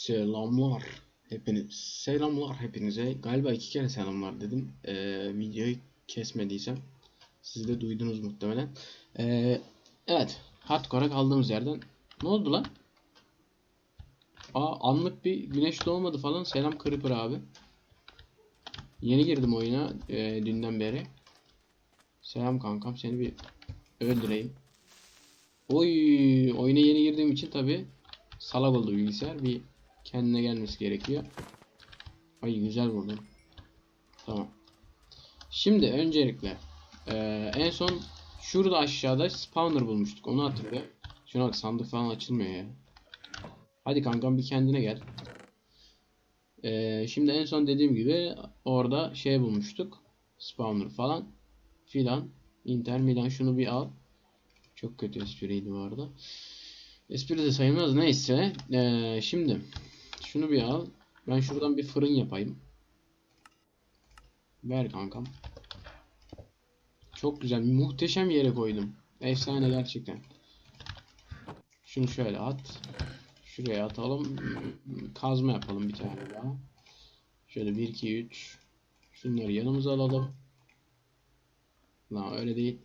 Selamlar. Hepiniz selamlar hepinize. Galiba iki kere selamlar dedim. Ee, videoyu kesmediysem siz de duydunuz muhtemelen. Ee, evet, hardcore'a kaldığımız yerden. Ne oldu lan? Aa anlık bir güneş doğmadı falan. Selam Creeper abi. Yeni girdim oyuna e, dünden beri. Selam kankam seni bir öldüreyim. Oy oyuna yeni girdiğim için tabi salak oldu bilgisayar. Bir kendine gelmesi gerekiyor. Ay güzel vurdum. Tamam. Şimdi öncelikle eee, en son şurada aşağıda spawner bulmuştuk. Onu hatırlıyor. Şuna bak sandık falan açılmıyor ya. Hadi kankam bir kendine gel. Eee, şimdi en son dediğim gibi orada şey bulmuştuk. Spawner falan filan. Inter Milan şunu bir al. Çok kötü espriydi bu arada. Espri de sayılmaz neyse. Eee, şimdi şunu bir al. Ben şuradan bir fırın yapayım. Ver kankam. Çok güzel. Muhteşem yere koydum. Efsane gerçekten. Şunu şöyle at. Şuraya atalım. Kazma yapalım bir tane daha. Şöyle 1 2 3. Şunları yanımıza alalım. Lan öyle değil.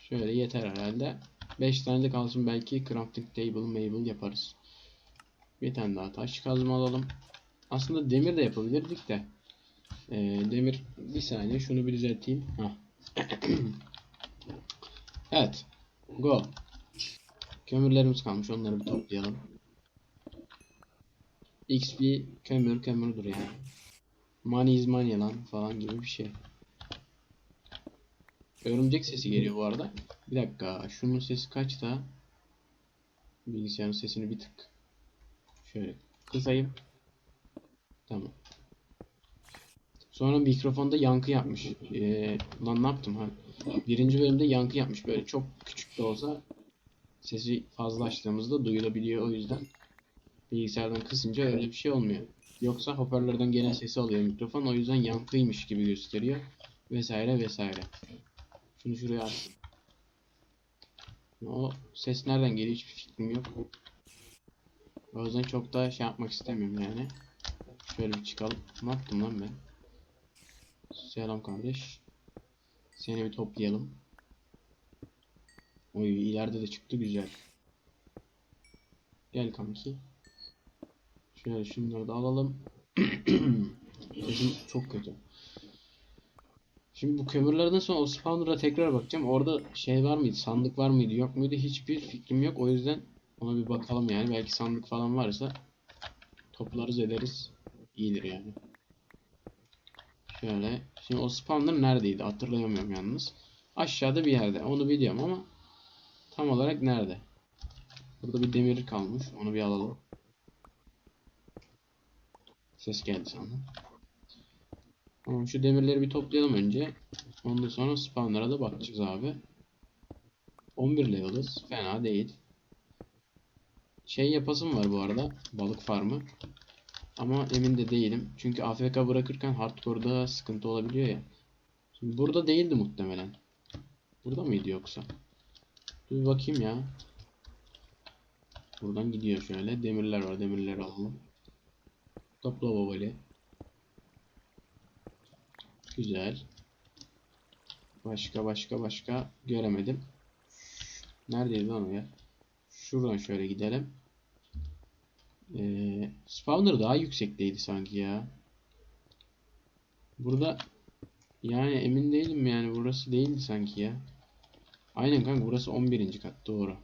Şöyle yeter herhalde. 5 tane de kalsın belki crafting table mable yaparız. Bir tane daha taş kazma alalım. Aslında demir de yapabilirdik de. Ee, demir bir saniye şunu bir düzelteyim. Hah. evet. Go. Kömürlerimiz kalmış onları bir toplayalım. XP kömür kömürdür yani. Money is money lan falan gibi bir şey. Örümcek sesi geliyor bu arada. Bir dakika. Şunun sesi kaçta? Bilgisayarın sesini bir tık. Şöyle kısayım. Tamam. Sonra mikrofonda yankı yapmış. Ee, lan ne yaptım ha? Birinci bölümde yankı yapmış. Böyle çok küçük de olsa sesi fazla açtığımızda duyulabiliyor. O yüzden bilgisayardan kısınca öyle bir şey olmuyor. Yoksa hoparlörden gelen sesi alıyor mikrofon. O yüzden yankıymış gibi gösteriyor. Vesaire vesaire. Şunu şuraya at. O ses nereden geliyor hiçbir fikrim yok. O yüzden çok da şey yapmak istemiyorum yani. Şöyle bir çıkalım. Ne yaptım lan ben? Selam kardeş. Seni bir toplayalım. Oy ileride de çıktı güzel. Gel kanki. Şöyle şunları da alalım. Sesim çok kötü. Şimdi bu kömürlerden sonra o spawner'a tekrar bakacağım. Orada şey var mıydı? Sandık var mıydı? Yok muydu? Hiçbir fikrim yok. O yüzden ona bir bakalım yani. Belki sandık falan varsa toplarız ederiz. İyidir yani. Şöyle. Şimdi o spawner neredeydi? Hatırlayamıyorum yalnız. Aşağıda bir yerde. Onu biliyorum ama tam olarak nerede? Burada bir demir kalmış. Onu bir alalım. Ses geldi sandım. Tamam şu demirleri bir toplayalım önce. Ondan sonra spawnlara da bakacağız abi. 11 level'ız. Fena değil. Şey yapasım var bu arada. Balık farmı. Ama emin de değilim. Çünkü AFK bırakırken hardcore'da sıkıntı olabiliyor ya. Şimdi burada değildi muhtemelen. Burada mıydı yoksa? Dur bakayım ya. Buradan gidiyor şöyle. Demirler var. Demirleri alalım. Topla babali. Güzel. Başka başka başka göremedim. Neredeydi lan o yer? Şuradan şöyle gidelim. Ee, spawner daha yüksekteydi sanki ya. Burada yani emin değilim yani burası değildi sanki ya. Aynen kanka burası 11. kat doğru.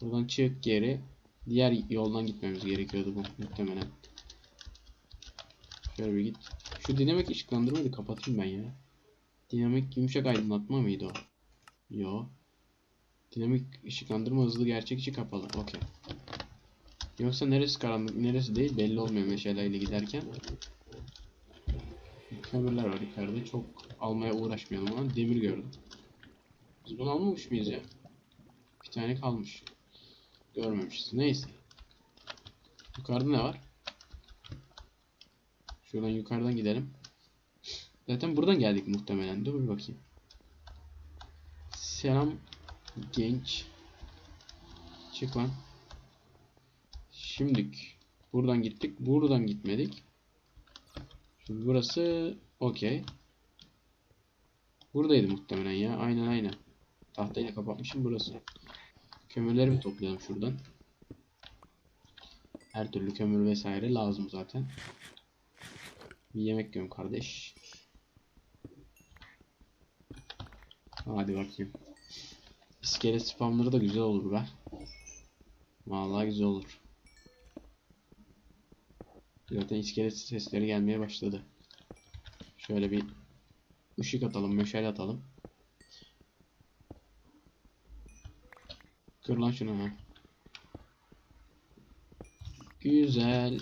Buradan çık geri. Diğer yoldan gitmemiz gerekiyordu bu muhtemelen. Şöyle bir git. Şu dinamik ışıklandırmayı kapatayım ben ya. Dinamik yumuşak aydınlatma mıydı o? Yo. Dinamik ışıklandırma hızlı gerçekçi kapalı. Okey. Yoksa neresi karanlık neresi değil belli olmuyor meşaleyle giderken. Kömürler var yukarıda. Çok almaya uğraşmayalım ama demir gördüm. Biz bunu almamış mıyız ya? Bir tane kalmış. Görmemişiz. Neyse. Yukarıda ne var? Şuradan yukarıdan gidelim. Zaten buradan geldik muhtemelen. Dur bir bakayım. Selam genç. Çık lan. Şimdik buradan gittik. Buradan gitmedik. Şimdi burası okey. Buradaydı muhtemelen ya. Aynen aynen. Tahtayla kapatmışım burası. Kömürleri toplayalım şuradan. Her türlü kömür vesaire lazım zaten. Bir yemek göm kardeş. Hadi bakayım. İskelet spamları da güzel olur be. Vallahi güzel olur. Zaten iskelet sesleri gelmeye başladı. Şöyle bir ışık atalım, meşale atalım. Kır lan şunu ha. Güzel.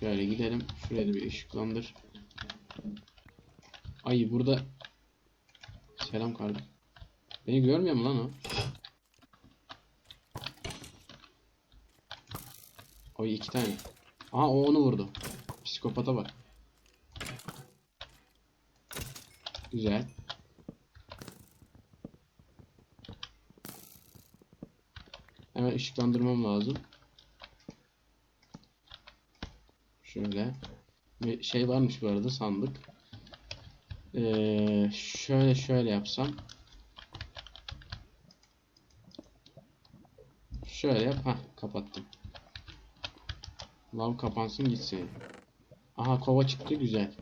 Şöyle gidelim. Şuraya da bir ışıklandır. Ay burada Selam kardeşim. Beni görmüyor mu lan o? Oy iki tane. Aha o onu vurdu. Psikopata bak. Güzel. Hemen ışıklandırmam lazım. Şöyle. Bir şey varmış bu arada sandık. Ee, şöyle şöyle yapsam. Şöyle yap. Hah kapattım. Lav kapansın gitsin. Aha kova çıktı güzel.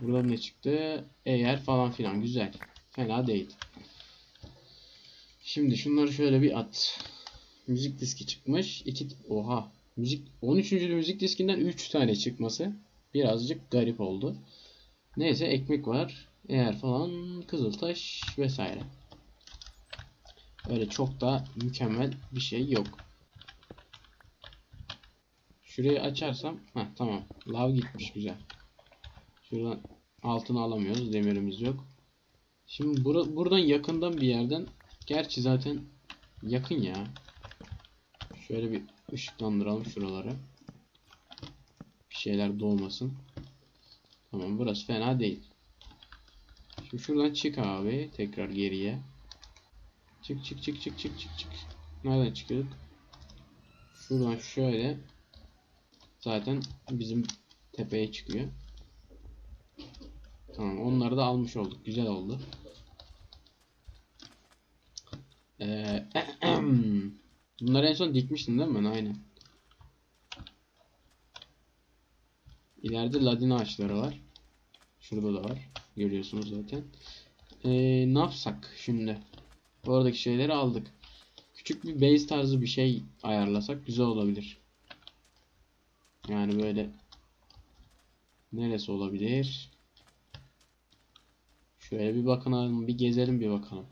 Burada ne çıktı? Eğer falan filan güzel. Fena değil. Şimdi şunları şöyle bir at. Müzik diski çıkmış. İki oha. Müzik 13. müzik diskinden 3 tane çıkması birazcık garip oldu. Neyse ekmek var. Eğer falan kızıltaş vesaire. Öyle çok da mükemmel bir şey yok. Şurayı açarsam ha tamam. Lav gitmiş güzel. Şuradan altını alamıyoruz. Demirimiz yok. Şimdi bura, buradan yakından bir yerden gerçi zaten yakın ya. Şöyle bir ışıklandıralım şuraları. Bir şeyler doğmasın. Tamam burası fena değil. Şimdi şuradan çık abi. Tekrar geriye. Çık çık çık çık çık çık çık. Nereden çıkıyorduk? Şuradan şöyle. Zaten bizim tepeye çıkıyor. Tamam onları da almış olduk. Güzel oldu. Ee, bunları en son dikmiştim değil mi ben? Aynen. İleride ladin ağaçları var. Şurada da var. Görüyorsunuz zaten. Ee, ne yapsak şimdi? Oradaki şeyleri aldık. Küçük bir base tarzı bir şey ayarlasak güzel olabilir. Yani böyle neresi olabilir? Şöyle bir bakalım, bir gezelim bir bakalım.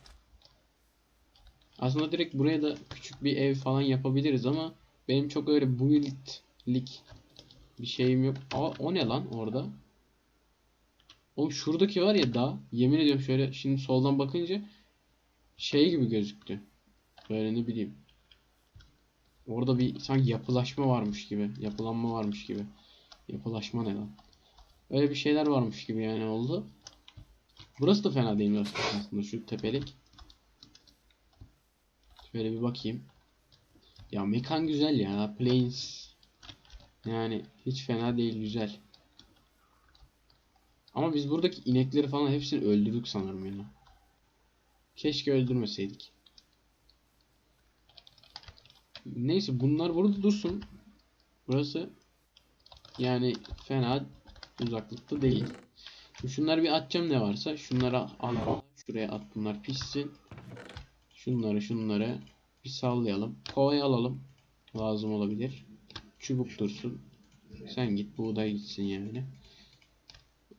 Aslında direkt buraya da küçük bir ev falan yapabiliriz ama benim çok öyle buildlik bir şeyim yok. Aa, o ne lan orada? Oğlum şuradaki var ya dağ. Yemin ediyorum şöyle şimdi soldan bakınca şey gibi gözüktü. Böyle ne bileyim. Orada bir sanki yapılaşma varmış gibi. Yapılanma varmış gibi. Yapılaşma ne lan? Öyle bir şeyler varmış gibi yani oldu. Burası da fena değil aslında şu tepelik. Şöyle bir bakayım. Ya mekan güzel ya. Plains. Yani hiç fena değil güzel. Ama biz buradaki inekleri falan hepsini öldürdük sanırım ya. Keşke öldürmeseydik. Neyse bunlar burada dursun. Burası yani fena uzaklıkta değil. Şunları bir atacağım ne varsa. Şunları al. Şuraya at bunlar pişsin. Şunları şunları bir sallayalım. Kovayı alalım. Lazım olabilir. Çubuk dursun. Sen git buğday gitsin yani.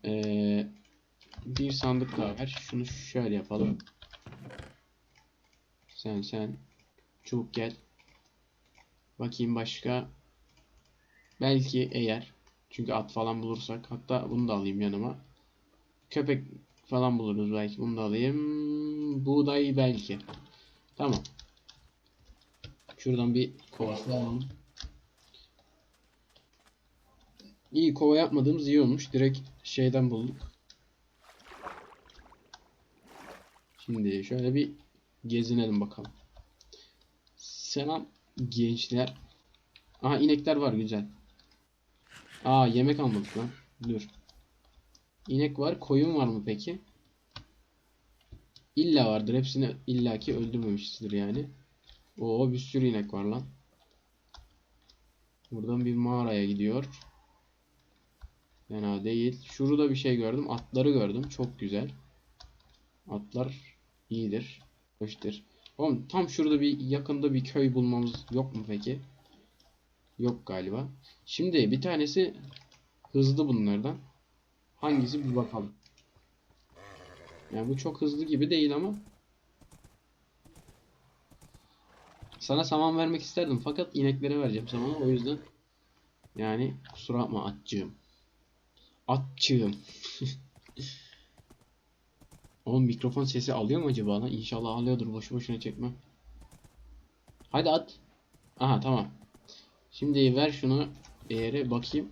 Ee, bir sandık daha ver. Şunu şöyle yapalım. Sen sen. Çubuk gel. Bakayım başka. Belki eğer. Çünkü at falan bulursak. Hatta bunu da alayım yanıma. Köpek falan buluruz belki. Bunu da alayım. Buğday belki. Tamam. Şuradan bir kovasını alalım. İyi kova yapmadığımız iyi olmuş. Direkt şeyden bulduk. Şimdi şöyle bir gezinelim bakalım. Selam Gençler. Aha inekler var güzel. Aa yemek almadık lan. Dur. İnek var. Koyun var mı peki? İlla vardır. Hepsini illaki öldürmemişizdir yani. Oo bir sürü inek var lan. Buradan bir mağaraya gidiyor. Fena değil. Şurada bir şey gördüm. Atları gördüm. Çok güzel. Atlar iyidir. Hoştur. Oğlum tam şurada bir yakında bir köy bulmamız yok mu peki? Yok galiba. Şimdi bir tanesi hızlı bunlardan. Hangisi bir bakalım. Yani bu çok hızlı gibi değil ama. Sana saman vermek isterdim fakat ineklere vereceğim samanı o yüzden. Yani kusura bakma atçığım. Atçığım. Oğlum mikrofon sesi alıyor mu acaba lan? İnşallah alıyordur. Boşu boşuna çekmem. Hadi at. Aha tamam. Şimdi ver şunu eğere bakayım.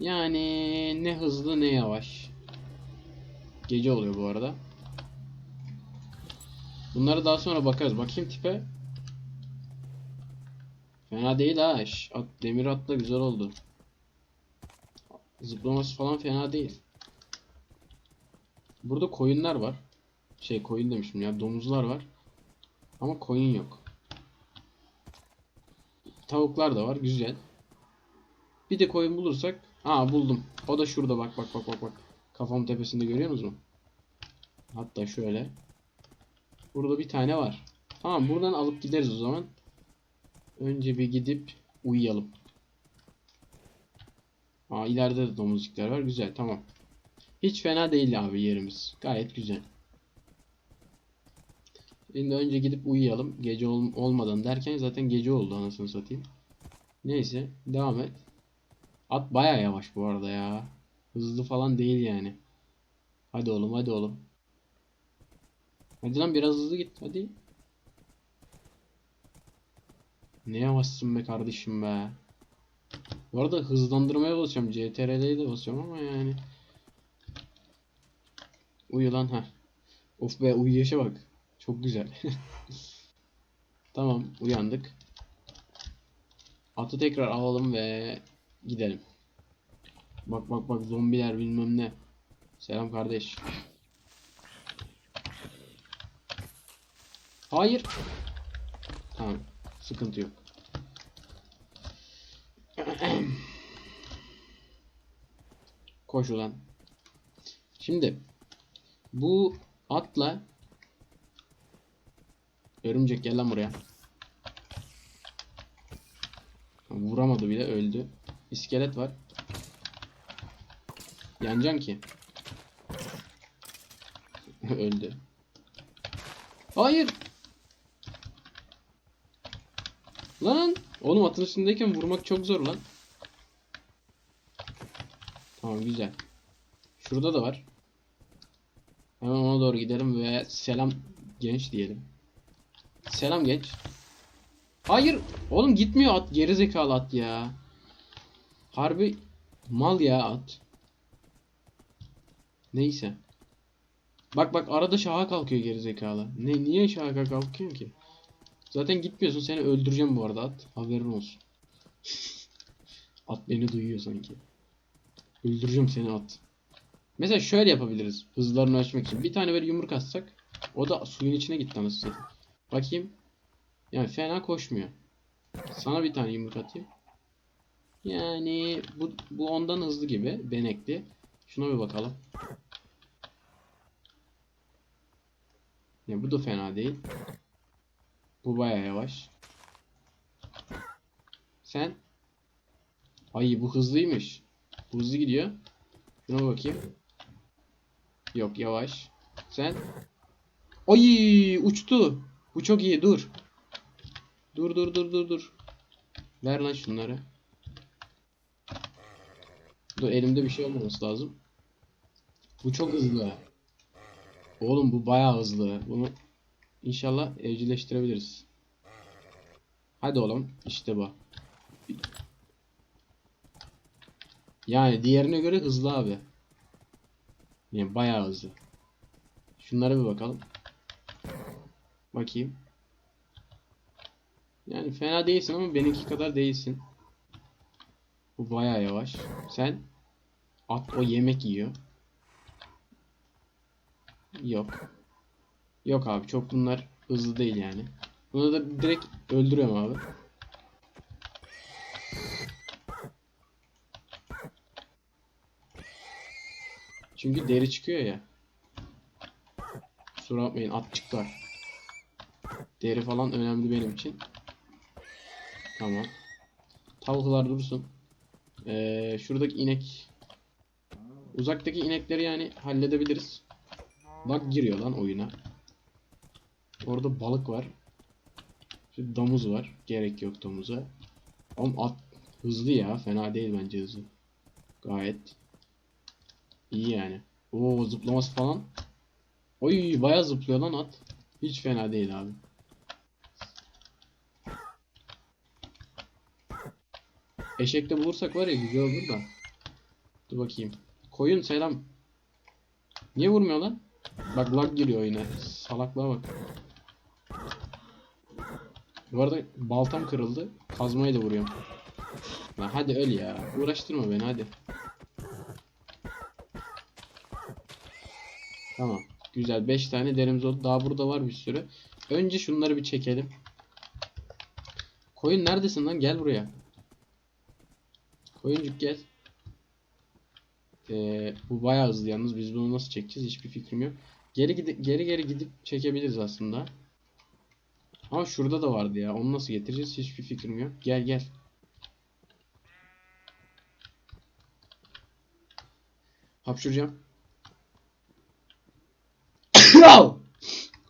Yani ne hızlı ne yavaş. Gece oluyor bu arada. Bunları daha sonra bakarız. Bakayım tipe. Fena değil ha. Şş, At, demir atla güzel oldu. Zıplaması falan fena değil. Burada koyunlar var. Şey koyun demişim ya. Domuzlar var. Ama koyun yok. Tavuklar da var. Güzel. Bir de koyun bulursak. Aa buldum. O da şurada bak bak bak bak bak. Kafamın tepesinde görüyor musunuz? Hatta şöyle. Burada bir tane var. Tamam buradan alıp gideriz o zaman. Önce bir gidip uyuyalım. Aa ileride de domuzcuklar var. Güzel tamam. Hiç fena değil abi yerimiz. Gayet güzel. Şimdi önce gidip uyuyalım. Gece ol olmadan derken zaten gece oldu anasını satayım. Neyse devam et. At baya yavaş bu arada ya. Hızlı falan değil yani. Hadi oğlum hadi oğlum. Hadi lan biraz hızlı git hadi. Ne yavaşsın be kardeşim be. Bu arada hızlandırmaya basıyorum. CTRL'ye de basıyorum ama yani. Uyu lan ha. Of be uyuyuşa bak. Çok güzel. Tamam uyandık. Atı tekrar alalım ve gidelim. Bak bak bak zombiler bilmem ne. Selam kardeş. Hayır. Tamam. Sıkıntı yok. Koş ulan. Şimdi bu atla örümcek gel lan buraya. Vuramadı bile öldü. İskelet var. Yancan ki. öldü. Hayır. Lan. Oğlum atın üstündeyken vurmak çok zor lan. Tamam güzel. Şurada da var. Hemen ona doğru gidelim ve selam genç diyelim. Selam genç. Hayır. Oğlum gitmiyor at. Geri zekalı at ya. Harbi mal ya at. Neyse. Bak bak arada şaha kalkıyor geri zekalı. Ne niye şaha kalkıyorsun ki? Zaten gitmiyorsun seni öldüreceğim bu arada at. Haberin olsun. at beni duyuyor sanki. Öldüreceğim seni at. Mesela şöyle yapabiliriz. Hızlarını ölçmek için. Bir tane böyle yumruk atsak. O da suyun içine gitti anasını. Bakayım. Yani fena koşmuyor. Sana bir tane yumruk atayım. Yani bu, bu ondan hızlı gibi. Benekli. Şuna bir bakalım. Ya bu da fena değil. Bu baya yavaş. Sen? Ay bu hızlıymış. Bu hızlı gidiyor. Şuna bakayım. Yok yavaş. Sen? Ay uçtu. Bu çok iyi dur. Dur dur dur dur dur. Ver lan şunları. Dur elimde bir şey olmaması lazım. Bu çok hızlı. Oğlum bu bayağı hızlı. Bunu inşallah evcilleştirebiliriz. Hadi oğlum işte bu. Yani diğerine göre hızlı abi. Yani bayağı hızlı. Şunlara bir bakalım. Bakayım. Yani fena değilsin ama benimki kadar değilsin. Bu bayağı yavaş. Sen at o yemek yiyor. Yok. Yok abi çok bunlar hızlı değil yani. Bunu da direkt öldürüyorum abi. Çünkü deri çıkıyor ya. Kusura bakmayın atçıklar. Deri falan önemli benim için. Tamam. Tavuklar dursun. Ee, şuradaki inek. Uzaktaki inekleri yani halledebiliriz. Bak giriyor lan oyuna. Orada balık var. Şimdi domuz var. Gerek yok domuza. Ama at hızlı ya. Fena değil bence hızlı. Gayet iyi yani. Oo zıplaması falan. Oy bayağı zıplıyor lan at. Hiç fena değil abi. Eşekte bulursak var ya güzel olur da. Dur bakayım. Koyun selam. Niye vurmuyor lan? Bak lag giriyor oyuna. Salaklığa bak. Bu arada baltam kırıldı. Kazmayı da vuruyorum. Lan hadi öl ya. Uğraştırma beni hadi. Tamam. Güzel. 5 tane derimiz oldu. Daha burada var bir sürü. Önce şunları bir çekelim. Koyun neredesin lan? Gel buraya. Koyuncuk gel. Ee, bu bayağı hızlı yalnız. Biz bunu nasıl çekeceğiz? Hiçbir fikrim yok. Geri gidip geri geri gidip çekebiliriz aslında. Ama şurada da vardı ya. Onu nasıl getireceğiz? Hiçbir fikrim yok. Gel gel. Hapşuracağım.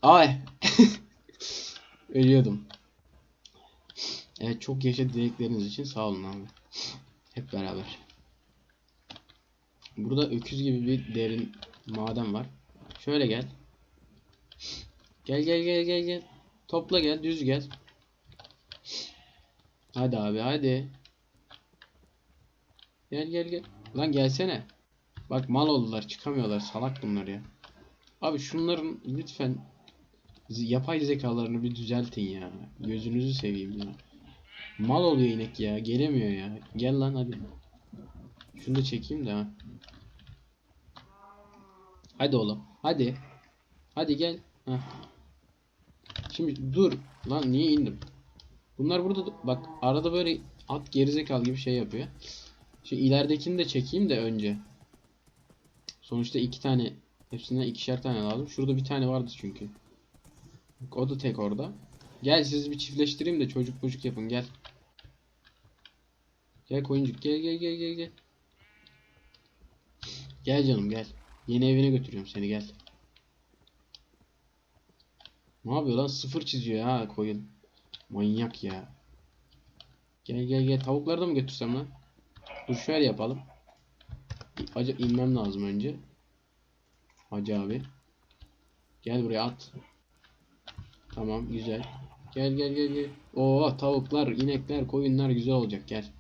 Ay. Ölüyordum. Evet çok yaşa dilekleriniz için sağ olun abi. Hep beraber. Burada öküz gibi bir derin maden var. Şöyle gel. Gel gel gel gel gel. Topla gel düz gel. Hadi abi hadi. Gel gel gel. Lan gelsene. Bak mal oldular çıkamıyorlar salak bunlar ya. Abi şunların lütfen yapay zekalarını bir düzeltin ya. Gözünüzü seveyim ya. Mal oluyor inek ya. Gelemiyor ya. Gel lan hadi. Şunu da çekeyim de ha. Hadi oğlum. Hadi. Hadi gel. Heh. Şimdi dur. Lan niye indim? Bunlar burada bak arada böyle at gerizekalı gibi şey yapıyor. Şu ileridekini de çekeyim de önce. Sonuçta iki tane hepsinden ikişer tane lazım. Şurada bir tane vardı çünkü. O da tek orada. Gel sizi bir çiftleştireyim de çocuk çocuk yapın gel. Gel koyuncuk gel gel gel gel gel. Gel canım gel. Yeni evine götürüyorum seni gel. Ne yapıyor lan? Sıfır çiziyor ha koyun. Manyak ya. Gel gel gel. Tavukları da mı götürsem lan? Dur şöyle yapalım. Acı inmem lazım önce. Hacı abi. Gel buraya at. Tamam güzel. Gel gel gel gel. Oo tavuklar, inekler, koyunlar güzel olacak gel.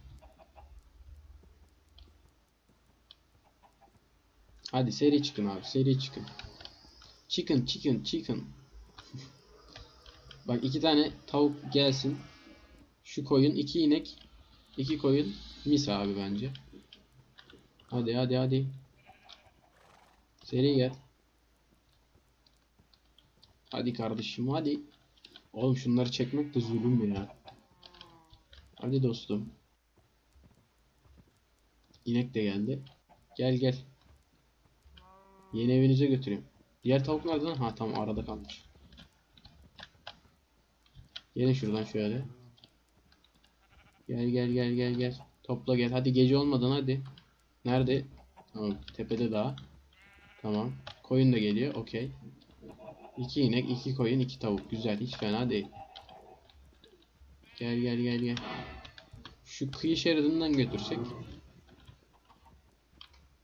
Hadi seri çıkın abi seri çıkın. Chicken chicken chicken. Bak iki tane tavuk gelsin. Şu koyun iki inek. iki koyun. Mis abi bence. Hadi hadi hadi. Seri gel. Hadi kardeşim hadi. Oğlum şunları çekmek de zulüm ya. Hadi dostum. İnek de geldi. Gel gel. Yeni evinize götüreyim. Diğer tavuk nerede lan? Ha tamam arada kalmış. Gelin şuradan şöyle. Gel gel gel gel gel. Topla gel. Hadi gece olmadan hadi. Nerede? Tamam tepede daha. Tamam. Koyun da geliyor. Okey. İki inek, iki koyun, iki tavuk. Güzel. Hiç fena değil. Gel gel gel gel. Şu kıyı şeridinden götürsek.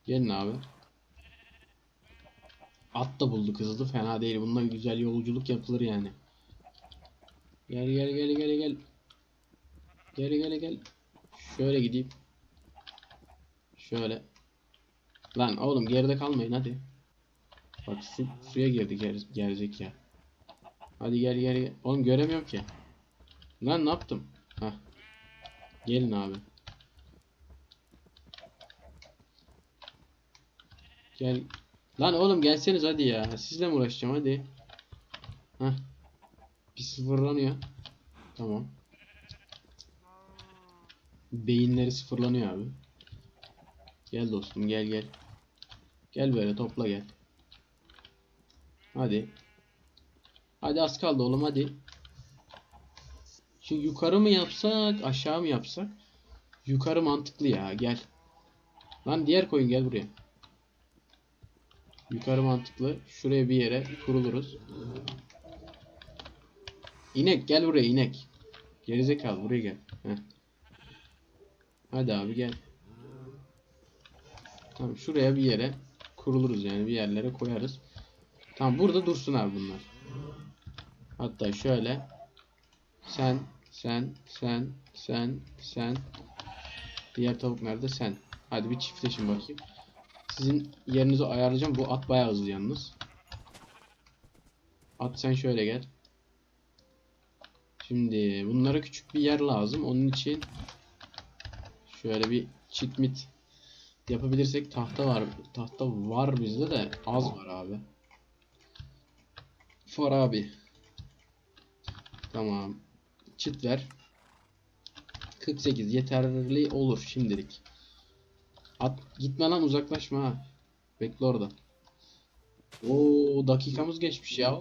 Gelin abi. At da bulduk hızlı. Fena değil. Bununla güzel yolculuk yapılır yani. Gel gel gel gel gel. Gel gel gel. Şöyle gideyim. Şöyle. Lan oğlum geride kalmayın hadi. Bak su, suya girdi ger gelecek ya. Hadi gel gel gel. Oğlum göremiyorum ki. Lan ne yaptım? Hah. Gelin abi. Gel. Lan oğlum gelseniz hadi ya. Sizle mi uğraşacağım hadi. Hah. Bir sıfırlanıyor. Tamam. Beyinleri sıfırlanıyor abi. Gel dostum gel gel. Gel böyle topla gel. Hadi. Hadi az kaldı oğlum hadi. Şimdi yukarı mı yapsak aşağı mı yapsak? Yukarı mantıklı ya gel. Lan diğer koyun gel buraya. Yukarı mantıklı. Şuraya bir yere kuruluruz. İnek gel buraya inek. Gerizekalı buraya gel. Heh. Hadi abi gel. Tamam şuraya bir yere kuruluruz yani bir yerlere koyarız. Tamam burada dursun abi bunlar. Hatta şöyle sen sen sen sen sen diğer tavuk nerede sen. Hadi bir çiftleşin bakayım. Sizin yerinizi ayarlayacağım. Bu at bayağı hızlı yalnız. At sen şöyle gel. Şimdi bunlara küçük bir yer lazım. Onun için şöyle bir çitmit yapabilirsek tahta var. Tahta var bizde de az var abi. For abi. Tamam. Çit ver. 48 yeterli olur şimdilik. At gitme lan uzaklaşma ha. Bekle orada. Oo dakikamız geçmiş ya.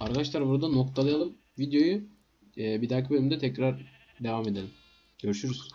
Arkadaşlar burada noktalayalım videoyu. Ee, bir dahaki bölümde tekrar devam edelim. Görüşürüz.